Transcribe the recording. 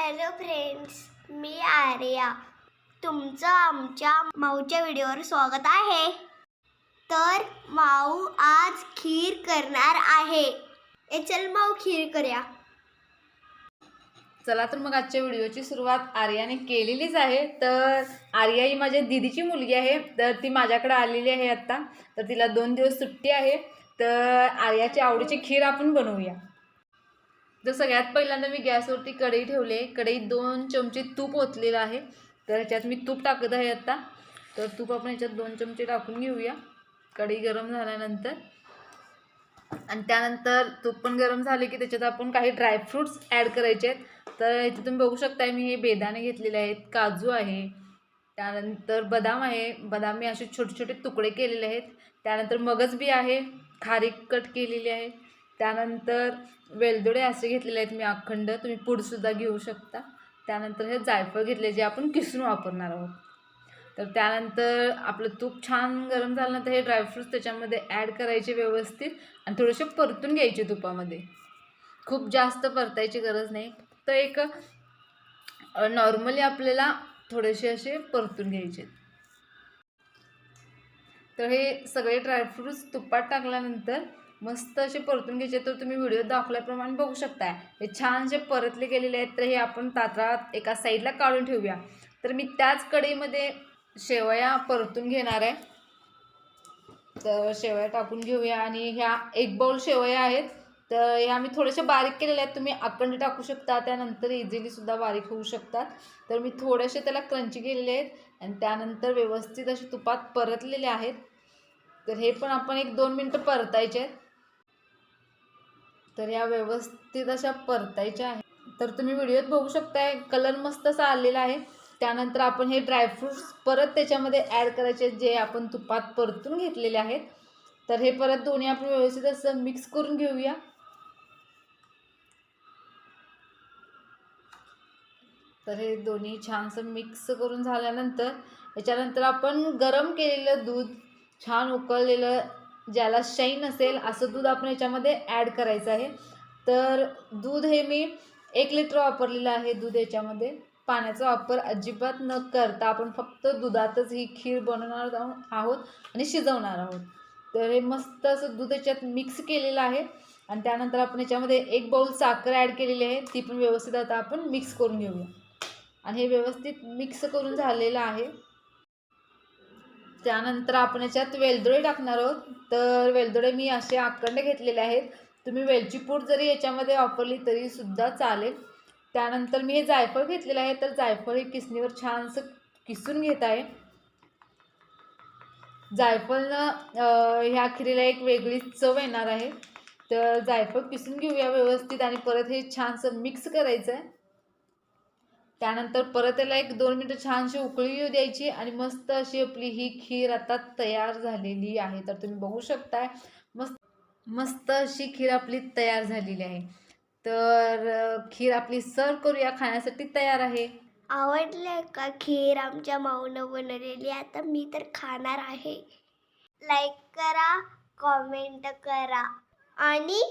Hello friends मी आर्या. तुमचं आमच्या माऊच्या व्हिडिओवर स्वागत आहे. तर माऊ आज खीर करणार आहे. ए चल माऊ खीर करूया. चला तर मग आजच्या व्हिडिओची सुरुवात आर्याने केलेलीच आहे. तर आर्या ही माझ्या दिदीची मुलगी आहे. तर ती माझ्याकडे आलेली आहे आत्ता. तर तिला दोन दिवस सुट्टी आहे. तर आर्याची आवडीची खीर आपण बनवूया. तर सगळ्यात पहिल्यांदा मी गॅसवरती कढई ठेवली आहे. कढईत दोन चमचे तूप ओतलेलं आहे. तर ह्याच्यात मी तूप टाकत आहे आत्ता तर तूप आपण ह्याच्यात दोन चमचे टाकून घेऊया. कढई गरम झाल्यानंतर. आणि त्यानंतर तूप पण गरम झाले की त्याच्यात आपण काही ड्रायफ्रूट्स ॲड करायचे आहेत. तर इथे तुम्ही बघू शकताय मी हे बेदाणे घेतलेले आहेत. काजू आहे. त्यानंतर बदाम आहे. बदाम मी असे छोटे छोटे तुकडे केलेले आहेत. त्यानंतर मगज बी आहे. खारीक कट केलेली आहे. त्यानंतर वेलदोडे असे घेतलेले आहेत मी अखंड तुम्ही पूडसुद्धा घेऊ शकता. त्यानंतर हे जायफळ घेतले जे आपण किसून वापरणार आहोत. तर त्यानंतर आपलं तूप छान गरम झालं तर हे ड्रायफ्रूट्स त्याच्यामध्ये ॲड करायचे व्यवस्थित आणि थोडेसे परतून घ्यायचे तुपामध्ये. खूप जास्त परतायची गरज नाही. फक्त एक नॉर्मली आपल्याला थोडेसे असे परतून घ्यायचे. तर हे सगळे ड्रायफ्रूट्स तुपात टाकल्यानंतर मस्त असे परतून घ्यायचे तर तुम्ही व्हिडिओ दाखवल्याप्रमाणे बघू शकताय. हे छान जे परतले गेलेले आहेत तर हे आपण तात्रात एका साईडला काढून ठेवूया. तर मी त्याच कढईमध्ये शेवया परतून घेणार आहे. तर शेवया टाकून घेऊया आणि ह्या एक बाउल शेवया आहेत. तर ह्या मी थोड्याशा बारीक केलेल्या आहेत. तुम्ही अखंड टाकू शकता त्यानंतर इझिलीसुद्धा बारीक होऊ शकतात. तर मी थोडेसे त्याला क्रंची केलेले आहेत आणि त्यानंतर व्यवस्थित असे तुपात परतलेले आहेत. तर हे पण आपण एक दोन मिनटं परतायचे आहेत. तर या व्यवस्थित अशा परतायच्या आहेत. तर तुम्ही व्हिडिओत बघू शकताय कलर मस्त असा आलेला आहे. त्यानंतर आपण हे ड्रायफ्रूट्स परत त्याच्यामध्ये ॲड करायचे जे आपण तुपात परतून घेतलेले आहेत. तर हे परत दोन्ही आपण व्यवस्थित असं मिक्स करून घेऊया. तर हे दोन्ही छानसं मिक्स करून झाल्यानंतर याच्यानंतर आपण गरम केलेलं दूध छान उकळलेलं ज्याला शाईन असेल असं दूध आपण याच्यामध्ये ॲड करायचं आहे. तर दूध हे मी एक लिटर वापरलेलं आहे दूध याच्यामध्ये. पाण्याचा वापर अजिबात न करता आपण फक्त दुधातच ही खीर बनवणार आहोत आणि शिजवणार आहोत. तर हे मस्त असं दूध याच्यात मिक्स केलेलं आहे. आणि त्यानंतर आपण याच्यामध्ये एक बाउल साखर ॲड केलेली आहे. ती पण व्यवस्थित आता आपण मिक्स करून घेऊया. आणि हे व्यवस्थित मिक्स करून झालेलं आहे. त्यानंतर आपण याच्यात वेलदोडे टाकणार आहोत. तर वेलदोडे मी असे अखंड घेतलेले आहेत. तुम्ही वेलची पूड जरी याच्यामध्ये वापरली तरीसुद्धा चालेल. त्यानंतर मी हे जायफळ घेतलेलं आहे. तर जायफळ हे किसणीवर छानसं किसून घेत आहे. जायफळनं ह्या खिरीला एक वेगळी चव येणार आहे. तर जायफळ किसून घेऊया व्यवस्थित आणि परत हे छानसं मिक्स करायचं आहे त्यानंतर परत त्याला एक दोन मिनटं छानशी उकळी येऊ द्यायची आणि मस्त अशी आपली ही खीर आता तयार झालेली आहे. तर तुम्ही बघू शकताय मस्त मस्त अशी खीर आपली तयार झालेली आहे. तर खीर आपली सर्व करूया खाण्यासाठी तयार आहे. आवडलं का खीर आमच्या माऊनं बनवलेली? आता मी तर खाणार आहे. लाईक करा कॉमेंट करा. आणि